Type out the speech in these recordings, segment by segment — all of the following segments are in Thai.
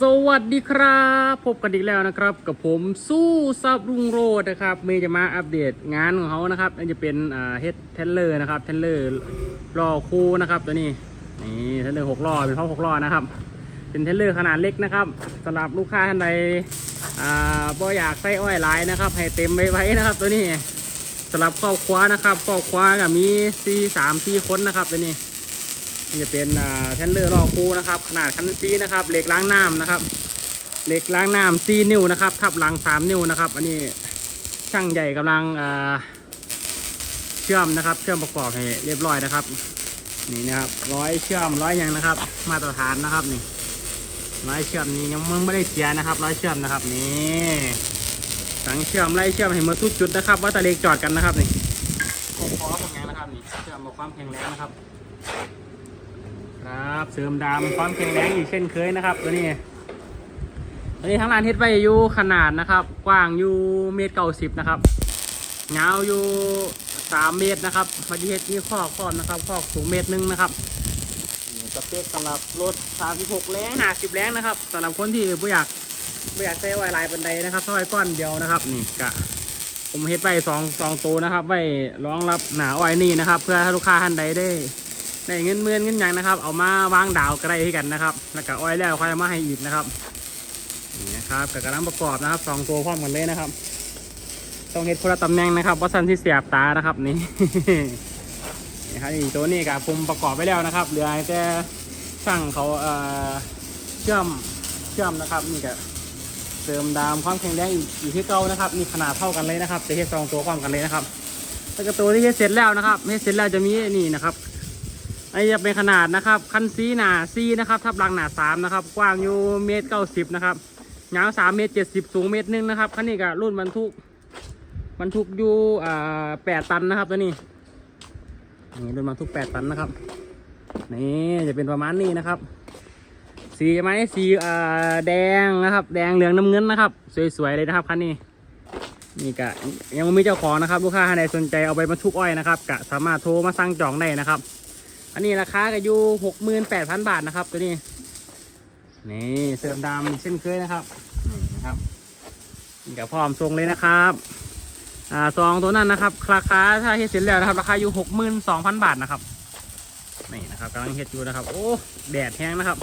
สวัสดีครับ พบกันอีกแล้วนะครับ กับผมสู้ซับรุงโรดนะครับเมย์จะมาอัปเดตงานของเขานะครับนั่นจะเป็นเฮดเทนเลอร์นะครับเทนเลอร์ล้อคู่นะครับตัวนี้นี่เทนเลอร์หกล้อเป็นเพราะหกล้อนะครับ เป็นเทนเลอร์ขนาดเล็กนะครับสำหรับลูกค้าท่านใดอ่าบ่อยากใส่อ้อยลายนะครับ ให้เต็มไว้ไว้นะครับ ตัวนี้สำหรับครอบครัวนะครับครอบครัวก็มีสี่สามสี่คนนะครับตัวนี้ นี่จะเป็นแทนเลอร์รอคูนะครับ ขนาดคันซีนะครับ เหล็กล้างน้ำนะครับ เหล็กล้างน้ำ4นิ้วนะครับ ทับหลัง3นิ้วนะครับ อันนี้ช่างใหญ่กำลังเชื่อมนะครับ เชื่อมประกอบให้เรียบร้อยนะครับ นี่นะครับร้อยเชื่อมร้อยอย่างนะครับ มาตรฐานนะครับนี่ร้อยเชื่อมนี่ยังมึงไม่ได้เสียนะครับ ร้อยเชื่อมนะครับนี่สังเชื่อมไล่เชื่อมให้หมาทุกจุดนะครับ ว่าตะเลกจอดกันนะครับนี่คอคอทำงานนะครับนี่เชื่อมมาความแข็งแรงนะครับ ครับ เสริมดำความแข็งแรงอีกเช่นเคยนะครับ ตัวนี้ ตัวนี้ทั้งร้านเฮ็ดไว้อยู่ขนาดนะครับ กว้างอยู่เมตรเก้าสิบนะครับยาวอยู่สามเมตรนะครับมาดีเฮ็ดนี่ข้อข้อนะครับข้อสูงเมตรหนึ่งนะครับสเปคสำหรับรถสามสิบหกแรงห้าสิบแรงนะครับสำหรับคนที่ไม่อยากไม่อยากใช้ไวไลน์บันไดนะครับซอยก้อนเดียวนะครับนี่กะผมเฮ็ดไปสองสองตัวนะครับไว้รองรับหนาอ้อยนี่นะครับ เพื่อให้ลูกค้าท่านใดได้ ได้เงินเมือนเงินยังนะครับ เอามาวางดาวก็ได้ให้กันนะครับ แล้วก็อ้อยแล้วค่อยมาให้อีกนะครับนี่นะครับกับกระลังประกอบนะครับสองตัวพร้อมกันเลยนะครับ ต้องเฮ็ดคนละตำแหน่งนะครับว่าสั้นที่เสียบตานะครับนี่นี่ครับนี่ตัวนี้กับผมประกอบไปแล้วนะครับเหลือแต่ช่างเขาเอ่อเชื่อมเชื่อมนะครับนี่ก็เติมดามความแข็งแรงอีกอยู่ที่เก่านะครับนี่ขนาดเท่ากันเลยนะครับจะเฮ็ดสองตัวพร้อมกันเลยนะครับแล้วก็ตัวที่เฮ็ดเสร็จแล้วนะครับเฮ็ดเสร็จแล้วจะมีนี่นะครับ อันนี้จะเป็นขนาดนะครับ คันซีหนาซีนะครับ ทับหลังหนาสามนะครับ กว้างอยู่เมตรเก้าสิบนะครับยาวสามเมตรเจ็ดสิบสูงเมตรหนึ่งนะครับคันนี้ก็รุ่นบรรทุกบรรทุกอยู่อ่าแปดตันนะครับตัวนี้นี่รุ่นบรรทุกแปดตันนะครับนี่จะเป็นประมาณนี้นะครับ สีไหมสีอ่าแดงนะครับ แดงเหลืองน้ำเงินนะครับ สวยๆเลยนะครับคันนี้นี่กะยังไม่มีเจ้าของนะครับ ลูกค้าท่านใดสนใจเอาไปบรรทุกอ้อยนะครับกะสามารถโทรมาสั่งจองได้นะครับ อันนี้ราคาก็อยู่หกหมื่นแปดพันบาทนะครับ ตัวนี้ นี่เสริมดำเช่นเคยนะครับนี่นะครับนี่กับพร้อมทรงเลยนะครับอ่าซองตัวนั้นนะครับ ราคาถ้าเฮ็ดเสร็จแล้วนะครับ ราคาอยู่หกหมื่นสองพันบาทนะครับนี่นะครับกำลังเฮ็ดอยู่นะครับ โอ้แดดแห้งนะครับ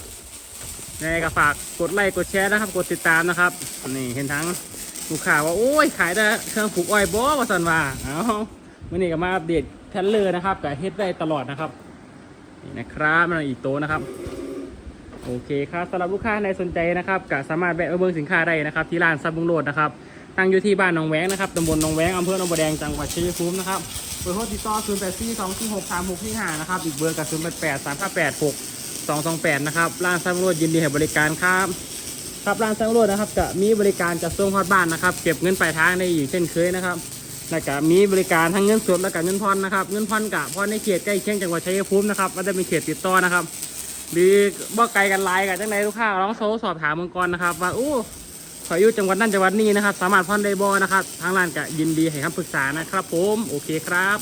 ยังไงก็ฝากกดไลค์กดแชร์นะครับ กดติดตามนะครับ นี่เห็นทั้งลูกค้าว่าโอ้ยขายแต่เครื่องปลูกอ้อยบอว่าสันว่าเอ้าวันนี้ก็มาอัปเดตแทนเลอร์นะครับกับเฮ็ดได้ตลอดนะครับ นะครับมันอีกโตะนะครับ โอเคครับสำหรับลูกค้าในสนใจนะครับก็สามารถแวะมาเบิ่งสินค้าได้นะครับ ที่ร้านซับบุงโรดนะครับตั้งอยู่ที่บ้านหนองแวงนะครับตำบลหนองแวงอำเภอหนองบัวแดงจังหวัดชัยภูมินะครับเบอร์โทรติดต่อ0 8 4 2 4 6 3 6 4 5นะครับอีกเบอร์กับ0 8 8 3 5 8 6 2 2 8นะครับร้านซับบุงโรดยินดีให้บริการครับครับร้านซับบุงโรดนะครับจะมีบริการจัดส่งฮอดบ้านนะครับ เก็บเงินปลายทางได้อีกเช่นเคยนะครับ แล้วก็มีบริการทั้งเงินสดและก็เงินผ่อนนะครับ เงินผ่อนกับผ่อนในเขตใกล้เคียงจังหวัดชัยภูมินะครับว่าจะเป็นเขตติดต่อนะครับ หรือบ่ไกลกันไลายกับจังไรลูกค้าร้องโซสอบถามเมืองกรนนะครับ ว่าอู้ขออยู่จังหวัดนั่นจังหวัดนี้นะครับ สามารถผ่อนได้บ่นะครับทางร้านก็ยินดีให้คำปรึกษานะครับ ผมโอเคครับ